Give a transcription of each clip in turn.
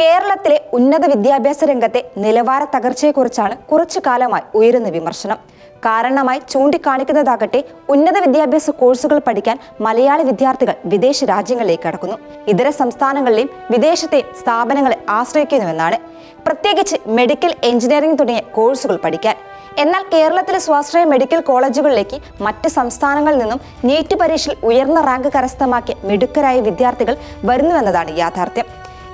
കേരളത്തിലെ ഉന്നത വിദ്യാഭ്യാസ രംഗത്തെ നിലവാര തകർച്ചയെക്കുറിച്ചാണ് കുറച്ചു കാലമായി ഉയരുന്ന വിമർശനം. കാരണമായി ചൂണ്ടിക്കാണിക്കുന്നതാകട്ടെ ഉന്നത വിദ്യാഭ്യാസ കോഴ്സുകൾ പഠിക്കാൻ മലയാളി വിദ്യാർത്ഥികൾ വിദേശ രാജ്യങ്ങളിലേക്ക് കടക്കുന്നു. ഇതര സംസ്ഥാനങ്ങളിലെയും വിദേശത്തെയും സ്ഥാപനങ്ങളെ ആശ്രയിക്കുന്നുവെന്നാണ്. പ്രത്യേകിച്ച് മെഡിക്കൽ എഞ്ചിനീയറിംഗ് തുടങ്ങിയ കോഴ്സുകൾ പഠിക്കാൻ. എന്നാൽ കേരളത്തിലെ സ്വാശ്രയ മെഡിക്കൽ കോളേജുകളിലേക്ക് മറ്റ് സംസ്ഥാനങ്ങളിൽ നിന്നും നീറ്റ് പരീക്ഷയിൽ ഉയർന്ന റാങ്ക് കരസ്ഥമാക്കിയ മിടുക്കരായ വിദ്യാർത്ഥികൾ വരുന്നുവെന്നതാണ് യാഥാർത്ഥ്യം.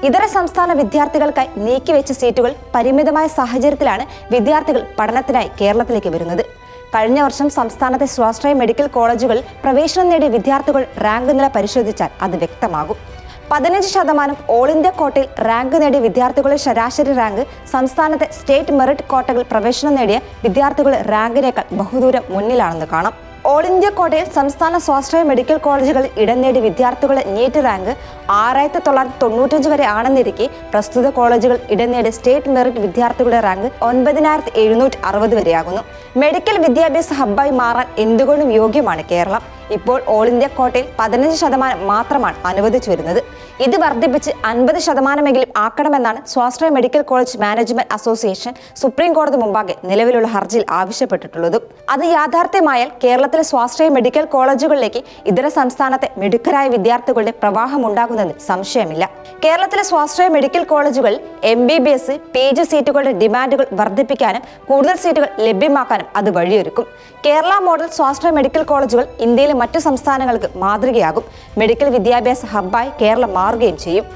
ഇതര സംസ്ഥാന വിദ്യാർത്ഥികൾക്കായി നീക്കിവെച്ച സീറ്റുകൾ പരിമിതമായ സാഹചര്യത്തിലാണ് വിദ്യാർത്ഥികൾ പഠനത്തിനായി കേരളത്തിലേക്ക് വരുന്നത്. കഴിഞ്ഞ വർഷം സംസ്ഥാനത്തെ സ്വാശ്രയ മെഡിക്കൽ കോളേജുകളിൽ പ്രവേശനം നേടിയ വിദ്യാർത്ഥികൾ റാങ്ക് നില പരിശോധിച്ചാൽ അത് വ്യക്തമാകും. പതിനഞ്ച് ശതമാനം ഓൾ ഇന്ത്യ കോട്ടയിൽ റാങ്ക് നേടിയ വിദ്യാർത്ഥികളുടെ ശരാശരി റാങ്ക് സംസ്ഥാനത്തെ സ്റ്റേറ്റ് മെറിറ്റ് കോട്ടകൾ പ്രവേശനം നേടിയ വിദ്യാർത്ഥികളുടെ റാങ്കിനേക്കാൾ ബഹുദൂരം മുന്നിലാണെന്ന് കാണാം. ഓൾ ഇന്ത്യ കോട്ടയം സംസ്ഥാന സ്വാശ്രയ മെഡിക്കൽ കോളേജുകൾ ഇടം നേടിയ വിദ്യാർത്ഥികളുടെ നീറ്റ് റാങ്ക് ആറായിരത്തി തൊള്ളായിരത്തി തൊണ്ണൂറ്റഞ്ച് വരെ ആണെന്നിരിക്കെ പ്രസ്തുത കോളേജുകൾ ഇടം നേടിയ സ്റ്റേറ്റ് മെറിറ്റ് വിദ്യാർത്ഥികളുടെ റാങ്ക് ഒൻപതിനായിരത്തി എഴുന്നൂറ്റി അറുപത് വരെയാകുന്നു. മെഡിക്കൽ വിദ്യാഭ്യാസ ഹബ്ബായി മാറാൻ എന്തുകൊണ്ടും യോഗ്യമാണ് കേരളം. ഇപ്പോൾ ഓൾ ഇന്ത്യ കോട്ടയിൽ പതിനഞ്ച് ശതമാനം മാത്രമാണ് അനുവദിച്ചു വരുന്നത്. ഇത് വർദ്ധിപ്പിച്ച് അൻപത് ശതമാനമെങ്കിലും ആക്കണമെന്നാണ് സ്വാശ്രയ medical college management association supreme കോടതി മുമ്പാകെ നിലവിലുള്ള ഹർജിയിൽ ആവശ്യപ്പെട്ടിട്ടുള്ളത്. അത് യാഥാർത്ഥ്യമായാൽ കേരളത്തിലെ സ്വാശ്രയ മെഡിക്കൽ കോളേജുകളിലേക്ക് ഇതര സംസ്ഥാനത്തെ മിടുക്കരായ വിദ്യാർത്ഥികളുടെ പ്രവാഹം ഉണ്ടാകുന്നതിൽ സംശയമില്ല. കേരളത്തിലെ സ്വാശ്രയ മെഡിക്കൽ കോളേജുകൾ M B B S P G സീറ്റുകളുടെ ഡിമാൻഡുകൾ വർദ്ധിപ്പിക്കാനും കൂടുതൽ സീറ്റുകൾ ലഭ്യമാക്കാനും അത് വഴിയൊരുക്കും. കേരള മോഡൽ സ്വാശ്രയ മെഡിക്കൽ കോളേജുകൾ ഇന്ത്യയിലെ മറ്റു സംസ്ഥാനങ്ങൾക്ക് മാതൃകയാകും. മെഡിക്കൽ വിദ്യാഭ്യാസ ഹബ്ബായി കേരളം മാറുകയും ചെയ്യും.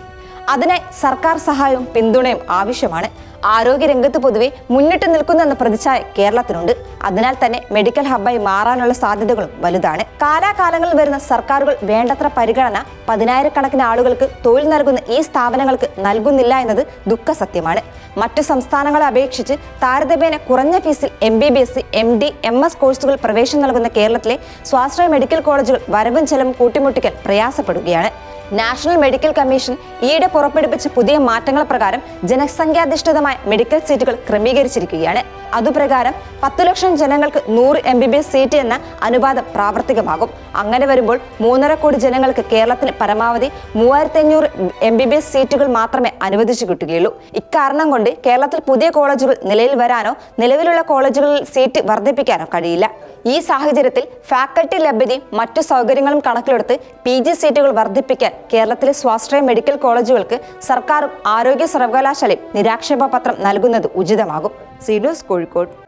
അതിനായി സർക്കാർ സഹായവും പിന്തുണയും ആവശ്യമാണ്. ആരോഗ്യരംഗത്ത് പൊതുവെ മുന്നിട്ട് നിൽക്കുന്നെന്ന പ്രതിച്ഛായ കേരളത്തിനുണ്ട്. അതിനാൽ തന്നെ മെഡിക്കൽ ഹബ്ബായി മാറാനുള്ള സാധ്യതകളും വലുതാണ്. കാലാകാലങ്ങളിൽ വരുന്ന സർക്കാരുകൾ വേണ്ടത്ര പരിഗണന പതിനായിരക്കണക്കിന് ആളുകൾക്ക് തൊഴിൽ നൽകുന്ന ഈ സ്ഥാപനങ്ങൾക്ക് നൽകുന്നില്ല എന്നത് ദുഃഖസത്യമാണ്. മറ്റു സംസ്ഥാനങ്ങളെ അപേക്ഷിച്ച് താരതമ്യേന കുറഞ്ഞ ഫീസിൽ M B B S M D M S കോഴ്സുകൾ പ്രവേശനം നൽകുന്ന കേരളത്തിലെ സ്വാശ്രയ മെഡിക്കൽ കോളേജുകൾ വരവും ചെലവും കൂട്ടിമുട്ടിക്കാൻ പ്രയാസപ്പെടുകയാണ്. നാഷണൽ മെഡിക്കൽ കമ്മീഷൻ ഈയിടെ പുറപ്പെടുവിച്ച പുതിയ മാറ്റങ്ങൾ പ്രകാരം ജനസംഖ്യാധിഷ്ഠിതമായ മെഡിക്കൽ സീറ്റുകൾ ക്രമീകരിച്ചിരിക്കുകയാണ്. അതുപ്രകാരം പത്തു ലക്ഷം ജനങ്ങൾക്ക് നൂറ് M B B S seat എന്ന അനുപാതം പ്രാവർത്തികമാകും. അങ്ങനെ വരുമ്പോൾ മൂന്നര കോടി ജനങ്ങൾക്ക് കേരളത്തിന് പരമാവധി മൂവായിരത്തി അഞ്ഞൂറ് എം ബി ബി എസ് സീറ്റുകൾ മാത്രമേ അനുവദിച്ചു കിട്ടുകയുള്ളൂ. ഇക്കാരണം കൊണ്ട് കേരളത്തിൽ പുതിയ കോളേജുകൾ നിലയിൽ വരാനോ നിലവിലുള്ള കോളേജുകളിൽ സീറ്റ് വർദ്ധിപ്പിക്കാനോ കഴിയില്ല. ഈ സാഹചര്യത്തിൽ ഫാക്കൽറ്റി ലഭ്യതയും മറ്റു സൗകര്യങ്ങളും കണക്കിലെടുത്ത് പി ജി സീറ്റുകൾ വർദ്ധിപ്പിക്കാൻ കേരളത്തിലെ സ്വാശ്രയ മെഡിക്കൽ കോളേജുകൾക്ക് സർക്കാരും ആരോഗ്യ സർവകലാശാലയും നിരാക്ഷേപ പത്രം നൽകുന്നത് ഉചിതമാകും. സി കോഴിക്കോട്.